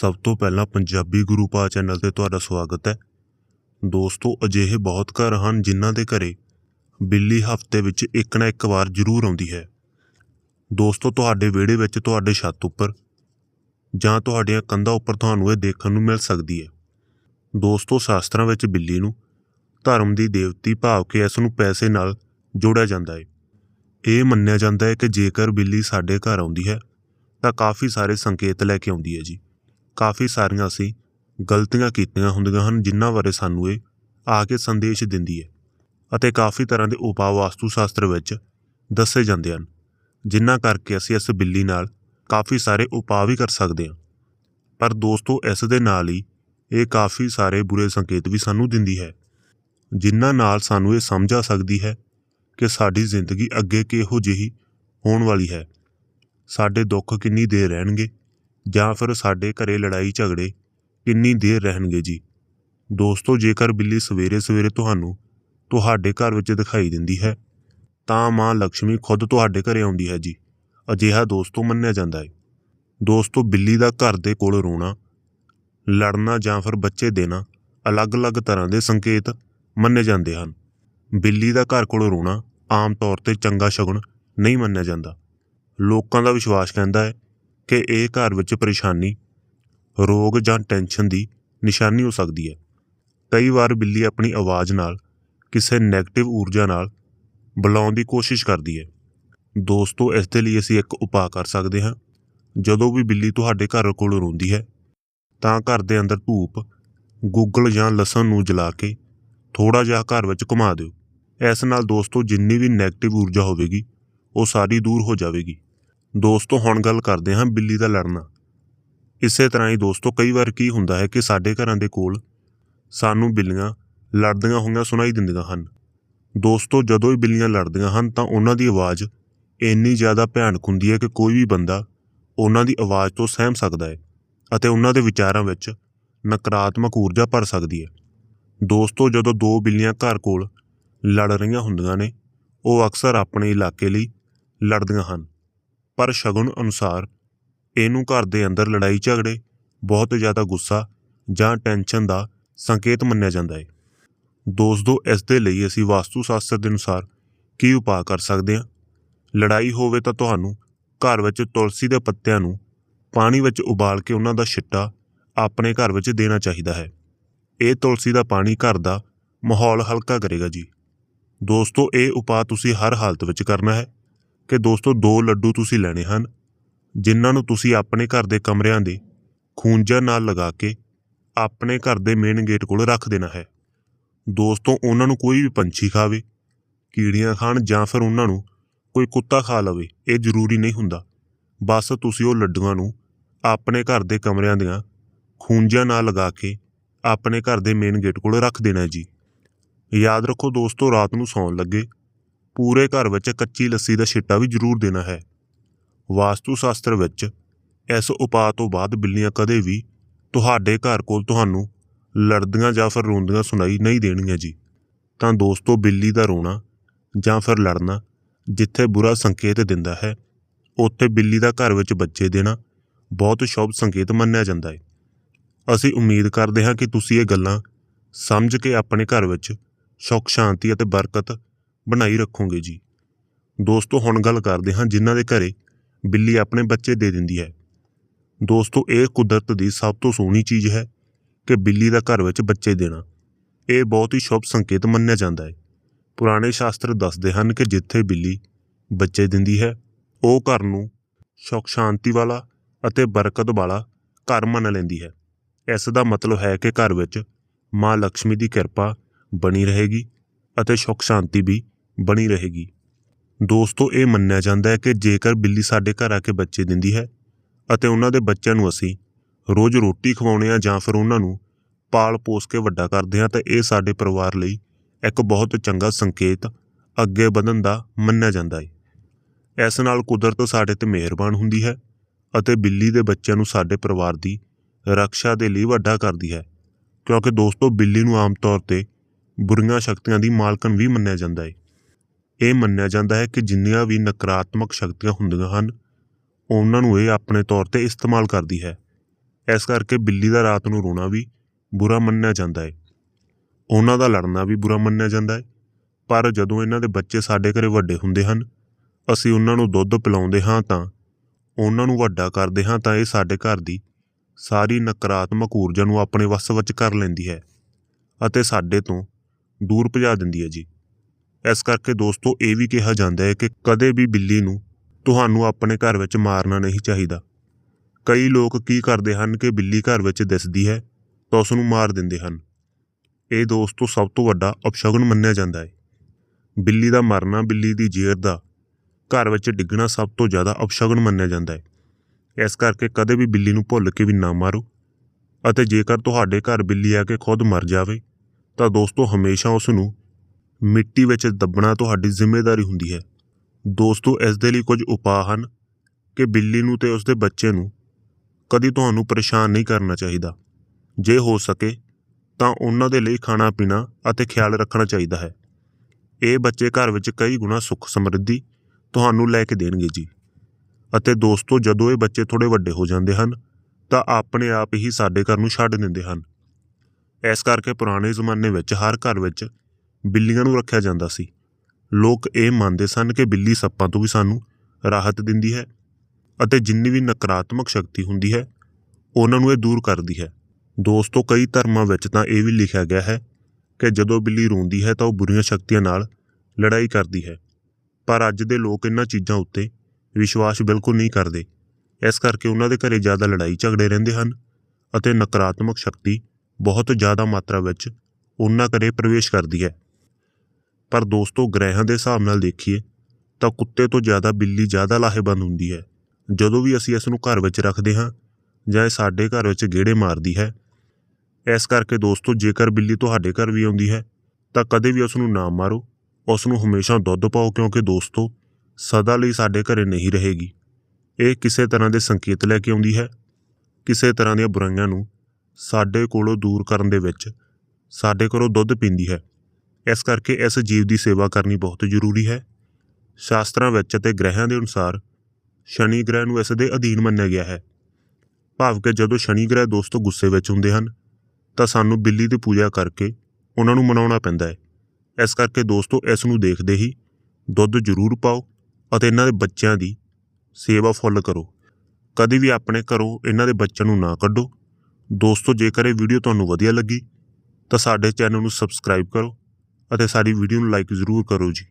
ਸਭ ਤੋਂ ਪਹਿਲਾਂ ਪੰਜਾਬੀ ਗੁਰੂ ਪਾ ਚੈਨਲ ਤੇ ਤੁਹਾਡਾ ਸਵਾਗਤ ਹੈ। ਦੋਸਤੋ, ਅਜਿਹੇ ਬਹੁਤ ਘਰ ਹਨ ਜਿਨ੍ਹਾਂ ਦੇ ਘਰੇ ਬਿੱਲੀ ਹਫ਼ਤੇ ਵਿੱਚ ਇੱਕ ਨਾ ਇੱਕ ਵਾਰ ਜ਼ਰੂਰ ਆਉਂਦੀ ਹੈ। ਦੋਸਤੋ, ਤੁਹਾਡੇ ਵਿਹੜੇ ਵਿੱਚ ਤੁਹਾਡੇ ਛੱਤ ਉੱਪਰ ਜਾਂ ਤੁਹਾਡੀਆਂ ਕੰਧਾਂ ਉੱਪਰ ਤੁਹਾਨੂੰ ਇਹ ਦੇਖਣ ਨੂੰ ਮਿਲ ਸਕਦੀ ਹੈ। ਦੋਸਤੋ, ਸ਼ਾਸਤਰਾਂ ਵਿੱਚ ਬਿੱਲੀ ਨੂੰ ਧਰਮ ਦੀ ਦੇਵਤੀ ਭਾਵ ਕੇ ਇਸ ਨੂੰ ਪੈਸੇ ਨਾਲ ਜੋੜਿਆ ਜਾਂਦਾ ਹੈ। ਇਹ ਮੰਨਿਆ ਜਾਂਦਾ ਹੈ ਕਿ ਜੇਕਰ ਬਿੱਲੀ ਸਾਡੇ ਘਰ ਆਉਂਦੀ ਹੈ, ਤਾਂ ਕਾਫੀ ਸਾਰੇ ਸੰਕੇਤ ਲੈ ਕੇ ਆਉਂਦੀ ਹੈ ਜੀ। ਕਾਫੀ ਸਾਰੀਆਂ ਅਸੀਂ ਗਲਤੀਆਂ ਕੀਤੀਆਂ ਹੁੰਦੀਆਂ ਹਨ, ਜਿਨ੍ਹਾਂ ਬਾਰੇ ਸਾਨੂੰ ਇਹ ਆ ਕੇ ਸੰਦੇਸ਼ ਦਿੰਦੀ ਹੈ ਅਤੇ ਕਾਫੀ ਤਰ੍ਹਾਂ ਦੇ ਉਪਾਅ ਵਾਸਤੂ ਸ਼ਾਸਤਰ ਵਿੱਚ ਦੱਸੇ ਜਾਂਦੇ ਹਨ, ਜਿਨ੍ਹਾਂ ਕਰਕੇ ਅਸੀਂ ਇਸ ਬਿੱਲੀ ਨਾਲ ਕਾਫੀ ਸਾਰੇ ਉਪਾਅ ਵੀ ਕਰ ਸਕਦੇ ਹਾਂ। ਪਰ ਦੋਸਤੋ, ਇਸ ਦੇ ਨਾਲ ਹੀ ਇਹ ਕਾਫੀ ਸਾਰੇ ਬੁਰੇ ਸੰਕੇਤ ਵੀ ਸਾਨੂੰ ਦਿੰਦੀ ਹੈ, ਜਿਨ੍ਹਾਂ ਨਾਲ ਸਾਨੂੰ ਇਹ ਸਮਝ ਆ ਸਕਦੀ ਹੈ ਕਿ ਸਾਡੀ ਜ਼ਿੰਦਗੀ ਅੱਗੇ ਕਿਹੋ ਜਿਹੀ ਹੋਣ ਵਾਲੀ ਹੈ। ਸਾਡੇ ਦੁੱਖ ਕਿੰਨੀ ਦੇਰ ਰਹਿਣਗੇ ਜਾਂ ਫਿਰ ਸਾਡੇ ਘਰੇ ਲੜਾਈ ਝਗੜੇ, ਕਿੰਨੀ ਦੇਰ ਰਹਿਣਗੇ ਜੀ? ਦੋਸਤੋ, ਜੇਕਰ ਬਿੱਲੀ ਸਵੇਰੇ ਸਵੇਰੇ ਤੁਹਾਨੂੰ ਤੁਹਾਡੇ ਘਰ ਵਿੱਚ ਦਿਖਾਈ ਦਿੰਦੀ ਹੈ, ਤਾਂ ਮਾਂ ਲక్ష్ਮੀ ਖੁਦ ਤੁਹਾਡੇ ਘਰੇ ਆਉਂਦੀ ਹੈ ਜੀ। ਅਜਿਹਾ ਦੋਸਤੋ ਮੰਨਿਆ ਜਾਂਦਾ ਹੈ। ਦੋਸਤੋ, ਬਿੱਲੀ ਦਾ ਘਰ ਦੇ ਕੋਲ ਰੋਣਾ, ਲੜਨਾ ਜਾਂ ਫਿਰ ਬੱਚੇ ਦੇਣਾ, ਅਲੱਗ-ਅਲੱਗ ਤਰ੍ਹਾਂ ਦੇ ਸੰਕੇਤ ਮੰਨੇ ਜਾਂਦੇ ਹਨ। ਬਿੱਲੀ ਦਾ ਘਰ ਕੋਲ ਰੋਣਾ ਆਮ ਤੌਰ ਤੇ ਚੰਗਾ ਸ਼ਗੁਨ ਨਹੀਂ ਮੰਨਿਆ ਜਾਂਦਾ। ਲੋਕਾਂ ਦਾ ਵਿਸ਼ਵਾਸ ਕਹਿੰਦਾ ਹੈ ਕਿ ਇਹ ਘਰ ਵਿੱਚ ਪਰੇਸ਼ਾਨੀ, ਰੋਗ ਜਾਂ ਟੈਨਸ਼ਨ ਦੀ ਨਿਸ਼ਾਨੀ ਹੋ ਸਕਦੀ ਹੈ। ਕਈ ਵਾਰ ਬਿੱਲੀ ਆਪਣੀ ਆਵਾਜ਼ ਨਾਲ ਕਿਸੇ 네ਗੇਟਿਵ ਊਰਜਾ ਨਾਲ ਬੁਲਾਉਣ ਦੀ ਕੋਸ਼ਿਸ਼ ਕਰਦੀ ਹੈ। ਦੋਸਤੋ, ਇਸ ਦੇ ਲਈ ਅਸੀਂ ਇੱਕ ਉਪਾਅ ਕਰ ਸਕਦੇ ਹਾਂ। ਜਦੋਂ ਵੀ ਬਿੱਲੀ ਤੁਹਾਡੇ ਘਰ ਕੋਲ ਰੋਂਦੀ ਹੈ, ਤਾਂ ਘਰ ਦੇ ਅੰਦਰ ਧੂਪ, ਗੁੱਗਲ ਜਾਂ ਲਸਣ ਨੂੰ ਜਲਾ ਕੇ ਥੋੜਾ ਜਿਹਾ ਘਰ ਵਿੱਚ ਘੁਮਾ ਦਿਓ। ਇਸ ਨਾਲ ਦੋਸਤੋ, ਜਿੰਨੀ ਵੀ 네ਗੇਟਿਵ ਊਰਜਾ ਹੋਵੇਗੀ, ਉਹ ਸਾਰੀ ਦੂਰ ਹੋ ਜਾਵੇਗੀ। ਦੋਸਤੋ ਹੁਣ ਗੱਲ ਕਰਦੇ ਹਾਂ ਬਿੱਲੀ ਦਾ ਲੜਨਾ। ਇਸੇ ਤਰ੍ਹਾਂ ਹੀ ਦੋਸਤੋ ਕਈ ਵਾਰ ਕੀ ਹੁੰਦਾ ਹੈ ਕਿ ਸਾਡੇ ਘਰਾਂ ਦੇ ਕੋਲ ਸਾਨੂੰ ਬਿੱਲੀਆਂ ਲੜਦੀਆਂ ਹੋਈਆਂ ਸੁਣਾਈ ਦਿੰਦੀਆਂ ਹਨ। ਦੋਸਤੋ ਜਦੋਂ ਹੀ ਬਿੱਲੀਆਂ ਲੜਦੀਆਂ ਹਨ ਤਾਂ ਉਹਨਾਂ ਦੀ ਆਵਾਜ਼ ਇੰਨੀ ਜ਼ਿਆਦਾ ਭਿਆਨਕ ਹੁੰਦੀ ਹੈ ਕਿ ਕੋਈ ਵੀ ਬੰਦਾ ਉਹਨਾਂ ਦੀ ਆਵਾਜ਼ ਤੋਂ ਸਹਿਮ ਸਕਦਾ ਹੈ ਅਤੇ ਉਹਨਾਂ ਦੇ ਵਿਚਾਰਾਂ ਵਿੱਚ ਨਕਾਰਾਤਮਕ ਊਰਜਾ ਭਰ ਸਕਦੀ ਹੈ। ਦੋਸਤੋ ਜਦੋਂ ਦੋ ਬਿੱਲੀਆਂ ਘਰ ਕੋਲ ਲੜ ਰਹੀਆਂ ਹੁੰਦੀਆਂ ਨੇ, ਉਹ ਅਕਸਰ ਆਪਣੇ ਇਲਾਕੇ ਲਈ ਲੜਦੀਆਂ ਹਨ। ਪਰ ਸ਼ਗੁਨ ਅਨੁਸਾਰ ਇਹਨੂੰ ਘਰ ਦੇ ਅੰਦਰ ਲੜਾਈ ਝਗੜੇ, ਬਹੁਤ ਜ਼ਿਆਦਾ ਗੁੱਸਾ ਜਾਂ ਟੈਨਸ਼ਨ ਦਾ ਸੰਕੇਤ ਮੰਨਿਆ ਜਾਂਦਾ ਹੈ। ਦੋਸਤੋ, ਇਸ ਦੇ ਲਈ ਅਸੀਂ ਵਾਸਤੂ ਸ਼ਾਸਤਰ ਦੇ ਅਨੁਸਾਰ ਕੀ ਉਪਾਅ ਕਰ ਸਕਦੇ ਹਾਂ? ਲੜਾਈ ਹੋਵੇ ਤਾਂ ਤੁਹਾਨੂੰ ਘਰ ਵਿੱਚ ਤੁਲਸੀ ਦੇ ਪੱਤਿਆਂ ਨੂੰ ਪਾਣੀ ਵਿੱਚ ਉਬਾਲ ਕੇ ਉਹਨਾਂ ਦਾ ਛਿੱਟਾ ਆਪਣੇ ਘਰ ਵਿੱਚ ਦੇਣਾ ਚਾਹੀਦਾ ਹੈ। ਇਹ ਤੁਲਸੀ ਦਾ ਪਾਣੀ ਘਰ ਦਾ ਮਾਹੌਲ ਹਲਕਾ ਕਰੇਗਾ ਜੀ। ਦੋਸਤੋ, ਇਹ ਉਪਾਅ ਤੁਸੀਂ ਹਰ ਹਾਲਤ ਵਿੱਚ ਕਰਨਾ ਹੈ। ਕਿ ਦੋਸਤੋ, ਦੋ ਲੱਡੂ ਤੁਸੀਂ ਲੈਣੇ ਹਨ, ਜਿਨ੍ਹਾਂ ਨੂੰ ਤੁਸੀਂ ਆਪਣੇ ਘਰ ਦੇ ਕਮਰਿਆਂ ਦੇ ਖੂੰਜਾ ਨਾਲ ਲਗਾ ਕੇ ਆਪਣੇ ਘਰ ਦੇ ਮੇਨ ਗੇਟ ਕੋਲ ਰੱਖ ਦੇਣਾ ਹੈ। ਦੋਸਤੋ, ਉਹਨਾਂ ਨੂੰ ਕੋਈ ਵੀ ਪੰਛੀ ਖਾਵੇ, ਕੀੜੀਆਂ ਖਾਣ ਜਾਂ ਫਿਰ ਉਹਨਾਂ ਨੂੰ ਕੋਈ ਕੁੱਤਾ ਖਾ ਲਵੇ, ਇਹ ਜ਼ਰੂਰੀ ਨਹੀਂ ਹੁੰਦਾ। ਬਸ ਤੁਸੀਂ ਉਹ ਲੱਡੂਆਂ ਨੂੰ ਆਪਣੇ ਘਰ ਦੇ ਕਮਰਿਆਂ ਦੀਆਂ ਖੂੰਜਾਂ ਨਾਲ ਲਗਾ ਕੇ ਆਪਣੇ ਘਰ ਦੇ ਮੇਨ ਗੇਟ ਕੋਲ ਰੱਖ ਦੇਣਾ ਜੀ। ਯਾਦ ਰੱਖੋ ਦੋਸਤੋ, ਰਾਤ ਨੂੰ ਸੌਣ ਲੱਗੇ ਪੂਰੇ ਘਰ ਵਿੱਚ ਕੱਚੀ ਲੱਸੀ ਦਾ ਛਿੱਟਾ ਵੀ ਜ਼ਰੂਰ ਦੇਣਾ ਹੈ। ਵਾਸਤੂ ਸ਼ਾਸਤਰ ਵਿੱਚ ਇਸ ਉਪਾਅ ਤੋਂ ਬਾਅਦ ਬਿੱਲੀਆਂ ਕਦੇ ਵੀ ਤੁਹਾਡੇ ਘਰ ਕੋਲ ਤੁਹਾਨੂੰ ਲੜਦੀਆਂ ਜਾਂ ਫਿਰ ਰੋਂਦੀਆਂ ਸੁਣਾਈ ਨਹੀਂ ਦੇਣਗੀਆਂ ਜੀ। ਤਾਂ ਦੋਸਤੋ, ਬਿੱਲੀ ਦਾ ਰੋਣਾ ਜਾਂ ਫਿਰ ਲੜਨਾ ਜਿੱਥੇ ਬੁਰਾ ਸੰਕੇਤ ਦਿੰਦਾ ਹੈ, ਉੱਥੇ ਬਿੱਲੀ ਦਾ ਘਰ ਵਿੱਚ ਬੱਚੇ ਦੇਣਾ ਬਹੁਤ ਸ਼ੁਭ ਸੰਕੇਤ ਮੰਨਿਆ ਜਾਂਦਾ ਹੈ। ਅਸੀਂ ਉਮੀਦ ਕਰਦੇ ਹਾਂ ਕਿ ਤੁਸੀਂ ਇਹ ਗੱਲਾਂ ਸਮਝ ਕੇ ਆਪਣੇ ਘਰ ਵਿੱਚ ਸੁੱਖ, ਸ਼ਾਂਤੀ ਅਤੇ ਬਰਕਤ ਬਣਾਈ ਰੱਖੋਗੇ ਜੀ। ਦੋਸਤੋ, ਹੁਣ ਗੱਲ ਕਰਦੇ ਹਾਂ ਜਿਨ੍ਹਾਂ ਦੇ ਘਰੇ ਬਿੱਲੀ ਆਪਣੇ ਬੱਚੇ ਦੇ ਦਿੰਦੀ ਹੈ। ਦੋਸਤੋ, ਇਹ ਕੁਦਰਤ ਦੀ ਸਭ ਤੋਂ ਸੋਹਣੀ ਚੀਜ਼ ਹੈ ਕਿ ਬਿੱਲੀ ਦਾ ਘਰ ਵਿੱਚ ਬੱਚੇ ਦੇਣਾ। ਇਹ ਬਹੁਤ ਹੀ ਸ਼ੁਭ ਸੰਕੇਤ ਮੰਨਿਆ ਜਾਂਦਾ ਹੈ। ਪੁਰਾਣੇ ਸ਼ਾਸਤਰ ਦੱਸਦੇ ਹਨ ਕਿ ਜਿੱਥੇ ਬਿੱਲੀ ਬੱਚੇ ਦਿੰਦੀ ਹੈ, ਉਹ ਘਰ ਨੂੰ ਸੁੱਖ, ਸ਼ਾਂਤੀ ਵਾਲਾ ਅਤੇ ਬਰਕਤ ਵਾਲਾ ਘਰ ਮੰਨ ਲੈਂਦੀ ਹੈ। ਇਸ ਦਾ ਮਤਲਬ ਹੈ ਕਿ ਘਰ ਵਿੱਚ ਮਾਂ ਲక్ష్ਮੀ ਦੀ ਕਿਰਪਾ ਬਣੀ ਰਹੇਗੀ ਅਤੇ ਸੁੱਖ, ਸ਼ਾਂਤੀ ਵੀ ਬਣੀ ਰਹੇਗੀ। ਦੋਸਤੋ, ਇਹ ਮੰਨਿਆ ਜਾਂਦਾ ਹੈ ਕਿ ਜੇਕਰ ਬਿੱਲੀ ਸਾਡੇ ਘਰ ਆ ਕੇ ਬੱਚੇ ਦਿੰਦੀ ਹੈ ਅਤੇ ਉਹਨਾਂ ਦੇ ਬੱਚਿਆਂ ਨੂੰ ਅਸੀਂ ਰੋਜ਼ ਰੋਟੀ ਖਵਾਉਂਦੇ ਆ ਜਾਂ ਫਿਰ ਉਹਨਾਂ ਨੂੰ ਪਾਲ ਪੋਸ ਕੇ ਵੱਡਾ ਕਰਦੇ ਹਾਂ, ਤਾਂ ਇਹ ਸਾਡੇ ਪਰਿਵਾਰ ਲਈ ਇੱਕ ਬਹੁਤ ਚੰਗਾ ਸੰਕੇਤ ਅੱਗੇ ਵਧਣ ਦਾ ਮੰਨਿਆ ਜਾਂਦਾ ਹੈ। ਇਸ ਨਾਲ ਕੁਦਰਤ ਸਾਡੇ ਤੇ ਮਿਹਰਬਾਨ ਹੁੰਦੀ ਹੈ ਅਤੇ ਬਿੱਲੀ ਦੇ ਬੱਚਿਆਂ ਨੂੰ ਸਾਡੇ ਪਰਿਵਾਰ ਦੀ ਰੱਖਿਆ ਦੇ ਲਈ ਵੱਡਾ ਕਰਦੀ ਹੈ। ਕਿਉਂਕਿ ਦੋਸਤੋ, ਬਿੱਲੀ ਨੂੰ ਆਮ ਤੌਰ ਤੇ ਬੁਰੀਆਂ ਸ਼ਕਤੀਆਂ ਦੀ ਮਾਲਕਣ ਵੀ ਮੰਨਿਆ ਜਾਂਦਾ ਹੈ। ਇਹ ਮੰਨਿਆ ਜਾਂਦਾ ਹੈ ਕਿ ਜਿੰਨੀਆਂ ਵੀ ਨਕਾਰਾਤਮਕ ਸ਼ਕਤੀਆਂ ਹੁੰਦੀਆਂ ਹਨ, ਉਹਨਾਂ ਨੂੰ ਇਹ ਆਪਣੇ ਤੌਰ ਤੇ ਇਸਤੇਮਾਲ ਕਰਦੀ ਹੈ। ਇਸ ਕਰਕੇ ਬਿੱਲੀ ਦਾ ਰਾਤ ਨੂੰ ਰੋਣਾ ਵੀ ਬੁਰਾ ਮੰਨਿਆ ਜਾਂਦਾ ਹੈ। ਉਹਨਾਂ ਦਾ ਲੜਨਾ ਵੀ ਬੁਰਾ ਮੰਨਿਆ ਜਾਂਦਾ ਹੈ। ਪਰ ਜਦੋਂ ਇਹਨਾਂ ਦੇ ਬੱਚੇ ਸਾਡੇ ਘਰੇ ਵੱਡੇ ਹੁੰਦੇ ਹਨ, ਅਸੀਂ ਉਹਨਾਂ ਨੂੰ ਦੁੱਧ ਪਿਲਾਉਂਦੇ ਹਾਂ ਤਾਂ, ਉਹਨਾਂ ਨੂੰ ਵੱਡਾ ਕਰਦੇ ਹਾਂ ਤਾਂ ਇਹ ਸਾਡੇ ਘਰ ਦੀ ਸਾਰੀ ਨਕਾਰਾਤਮਕ ਊਰਜਾ ਨੂੰ ਆਪਣੇ ਵੱਸ ਵਿੱਚ ਕਰ ਲੈਂਦੀ ਹੈ ਅਤੇ ਸਾਡੇ ਤੋਂ ਦੂਰ ਭਜਾ ਦਿੰਦੀ ਹੈ ਜੀ। ਇਸ ਕਰਕੇ ਦੋਸਤੋ ਇਹ ਵੀ ਕਿਹਾ ਜਾਂਦਾ ਹੈ ਕਿ ਕਦੇ ਵੀ ਬਿੱਲੀ ਨੂੰ ਤੁਹਾਨੂੰ ਆਪਣੇ ਘਰ ਵਿੱਚ ਮਾਰਨਾ ਨਹੀਂ ਚਾਹੀਦਾ। ਕਈ ਲੋਕ ਕੀ ਕਰਦੇ ਹਨ ਕਿ ਬਿੱਲੀ ਘਰ ਵਿੱਚ ਦਿਸਦੀ ਹੈ ਤਾਂ ਉਸ ਨੂੰ ਮਾਰ ਦਿੰਦੇ ਹਨ। ਇਹ ਦੋਸਤੋ ਸਭ ਤੋਂ ਵੱਡਾ ਅਪਸ਼ਗਨ ਮੰਨਿਆ ਜਾਂਦਾ ਹੈ। ਬਿੱਲੀ ਦਾ ਮਰਨਾ ਬਿੱਲੀ ਦੀ ਜੇਰ ਦਾ ਘਰ ਵਿੱਚ ਡਿੱਗਣਾ ਸਭ ਤੋਂ ਜ਼ਿਆਦਾ ਅਪਸ਼ਗਨ ਮੰਨਿਆ ਜਾਂਦਾ ਹੈ। ਇਸ ਕਰਕੇ ਕਦੇ ਵੀ ਬਿੱਲੀ ਨੂੰ ਭੁੱਲ ਕੇ ਵੀ ਨਾ ਮਾਰੋ ਅਤੇ ਜੇਕਰ ਤੁਹਾਡੇ ਘਰ ਬਿੱਲੀ ਆ ਕੇ ਖੁਦ ਮਰ ਜਾਵੇ ਤਾਂ ਦੋਸਤੋ ਹਮੇਸ਼ਾ ਉਸ ਨੂੰ ਮਿੱਟੀ ਵਿੱਚ ਦੱਬਣਾ ਤੁਹਾਡੀ ਜ਼ਿੰਮੇਵਾਰੀ ਹੁੰਦੀ ਹੈ। ਦੋਸਤੋ, ਇਸ ਦੇ ਲਈ ਕੁਝ ਉਪਾਅ ਹਨ ਕਿ ਬਿੱਲੀ ਨੂੰ ਤੇ ਉਸਦੇ ਬੱਚੇ ਨੂੰ ਕਦੀ ਤੁਹਾਨੂੰ ਪਰੇਸ਼ਾਨ ਨਹੀਂ ਕਰਨਾ ਚਾਹੀਦਾ। ਜੇ ਹੋ ਸਕੇ, ਤਾਂ ਉਹਨਾਂ ਦੇ ਲਈ ਖਾਣਾ ਪੀਣਾ ਅਤੇ ਖਿਆਲ ਰੱਖਣਾ ਚਾਹੀਦਾ ਹੈ। ਇਹ ਬੱਚੇ ਘਰ ਵਿੱਚ ਕਈ ਗੁਣਾ ਸੁੱਖ ਸਮਰਿੱਧੀ ਤੁਹਾਨੂੰ ਲੈ ਕੇ ਦੇਣਗੇ ਜੀ। ਅਤੇ ਦੋਸਤੋ, ਜਦੋਂ ਇਹ ਬੱਚੇ ਥੋੜੇ ਵੱਡੇ ਹੋ ਜਾਂਦੇ ਹਨ, ਤਾਂ ਆਪਣੇ ਆਪ ਹੀ ਸਾਡੇ ਘਰ ਨੂੰ ਛੱਡ ਦਿੰਦੇ ਹਨ। ਇਸ ਕਰਕੇ ਪੁਰਾਣੇ ਜ਼ਮਾਨੇ ਵਿੱਚ ਹਰ ਘਰ ਵਿੱਚ ਬਿੱਲੀਆਂ ਨੂੰ ਰੱਖਿਆ ਜਾਂਦਾ ਸੀ। ਲੋਕ ਇਹ ਮੰਨਦੇ ਸਨ ਕਿ ਬਿੱਲੀ ਸੱਪਾਂ ਤੋਂ ਵੀ ਸਾਨੂੰ ਰਾਹਤ ਦਿੰਦੀ ਹੈ ਅਤੇ ਜਿੰਨੀ ਵੀ ਨਕਾਰਾਤਮਕ ਸ਼ਕਤੀ ਹੁੰਦੀ ਹੈ, ਉਹਨਾਂ ਨੂੰ ਇਹ ਦੂਰ ਕਰਦੀ ਹੈ। ਦੋਸਤੋ, ਕਈ ਧਰਮਾਂ ਵਿੱਚ ਤਾਂ ਇਹ ਵੀ ਲਿਖਿਆ ਗਿਆ ਹੈ ਕਿ ਜਦੋਂ ਬਿੱਲੀ ਰੋਂਦੀ ਹੈ ਤਾਂ ਉਹ ਬੁਰੀਆਂ ਸ਼ਕਤੀਆਂ ਨਾਲ ਲੜਾਈ ਕਰਦੀ ਹੈ। ਪਰ ਅੱਜ ਦੇ ਲੋਕ ਇਹਨਾਂ ਚੀਜ਼ਾਂ ਉੱਤੇ ਵਿਸ਼ਵਾਸ ਬਿਲਕੁਲ ਨਹੀਂ ਕਰਦੇ। ਇਸ ਕਰਕੇ ਉਹਨਾਂ ਦੇ ਘਰੇ ਜ਼ਿਆਦਾ ਲੜਾਈ ਝਗੜੇ ਰਹਿੰਦੇ ਹਨ ਅਤੇ ਨਕਾਰਾਤਮਕ ਸ਼ਕਤੀ ਬਹੁਤ ਜ਼ਿਆਦਾ ਮਾਤਰਾ ਵਿੱਚ ਉਹਨਾਂ ਘਰੇ ਪ੍ਰਵੇਸ਼ ਕਰਦੀ ਹੈ। ਪਰ ਦੋਸਤੋ, ਗ੍ਰਹਿਾਂ ਦੇ ਹਿਸਾਬ ਨਾਲ ਦੇਖੀਏ, ਤਾਂ ਕੁੱਤੇ ਤੋਂ ਜ਼ਿਆਦਾ ਬਿੱਲੀ ਜ਼ਿਆਦਾ ਲਾਹੇਵੰਦ ਹੁੰਦੀ ਹੈ। ਜਦੋਂ ਵੀ ਅਸੀਂ ਇਸ ਨੂੰ ਘਰ ਵਿੱਚ ਰੱਖਦੇ ਹਾਂ ਜਾਂ ਇਹ ਸਾਡੇ ਘਰ ਵਿੱਚ ਗੇੜੇ ਮਾਰਦੀ ਹੈ, ਇਸ ਕਰਕੇ ਦੋਸਤੋ, ਜੇਕਰ ਬਿੱਲੀ ਤੁਹਾਡੇ ਘਰ ਵੀ ਆਉਂਦੀ ਹੈ, ਤਾਂ ਕਦੇ ਵੀ ਉਸ ਨੂੰ ਨਾ ਮਾਰੋ। ਉਸ ਨੂੰ ਹਮੇਸ਼ਾ ਦੁੱਧ ਪਾਓ, ਕਿਉਂਕਿ ਦੋਸਤੋ, ਸਦਾ ਲਈ ਸਾਡੇ ਘਰੇ ਨਹੀਂ ਰਹੇਗੀ। ਇਹ ਕਿਸੇ ਤਰ੍ਹਾਂ ਦੇ ਸੰਕੇਤ ਲੈ ਕੇ ਆਉਂਦੀ ਹੈ। ਕਿਸੇ ਤਰ੍ਹਾਂ ਦੀਆਂ ਬੁਰਾਈਆਂ ਨੂੰ ਸਾਡੇ ਕੋਲੋਂ ਦੂਰ ਕਰਨ ਦੇ ਵਿੱਚ ਸਾਡੇ ਕੋਲੋਂ ਦੁੱਧ ਪੀਂਦੀ ਹੈ। ਇਸ ਕਰਕੇ ਇਸ ਜੀਵ ਦੀ ਸੇਵਾ ਕਰਨੀ ਬਹੁਤ ਜ਼ਰੂਰੀ ਹੈ। ਸ਼ਾਸਤਰਾਂ ਵਿੱਚ ਅਤੇ ਗ੍ਰਹਿਆਂ ਦੇ ਅਨੁਸਾਰ ਸ਼ਨੀ ਗ੍ਰਹਿ ਨੂੰ ਇਸ ਦੇ ਅਧੀਨ ਮੰਨਿਆ ਗਿਆ ਹੈ। ਭਾਵ ਕਿ ਜਦੋਂ ਸ਼ਨੀ ਗ੍ਰਹਿ ਦੋਸਤੋ ਗੁੱਸੇ ਵਿੱਚ ਹੁੰਦੇ ਹਨ, ਤਾਂ ਸਾਨੂੰ ਬਿੱਲੀ ਦੀ ਪੂਜਾ ਕਰਕੇ ਉਹਨਾਂ ਨੂੰ ਮਨਾਉਣਾ ਪੈਂਦਾ ਹੈ। ਇਸ ਕਰਕੇ ਦੋਸਤੋ, ਇਸ ਨੂੰ ਦੇਖਦੇ ਹੀ ਦੁੱਧ ਜ਼ਰੂਰ ਪਾਓ ਅਤੇ ਇਹਨਾਂ ਦੇ ਬੱਚਿਆਂ ਦੀ ਸੇਵਾ ਫੁੱਲ ਕਰੋ। ਕਦੇ ਵੀ ਆਪਣੇ ਘਰੋਂ ਇਹਨਾਂ ਦੇ ਬੱਚਿਆਂ ਨੂੰ ਨਾ ਕੱਢੋ। ਦੋਸਤੋ, ਜੇਕਰ ਇਹ ਵੀਡੀਓ ਤੁਹਾਨੂੰ ਵਧੀਆ ਲੱਗੀ, ਤਾਂ ਸਾਡੇ ਚੈਨਲ ਨੂੰ ਸਬਸਕ੍ਰਾਈਬ ਕਰੋ ਅਤੇ ਸਾਡੀ ਵੀਡੀਓ ਨੂੰ ਲਾਈਕ ਜ਼ਰੂਰ ਕਰੋ ਜੀ।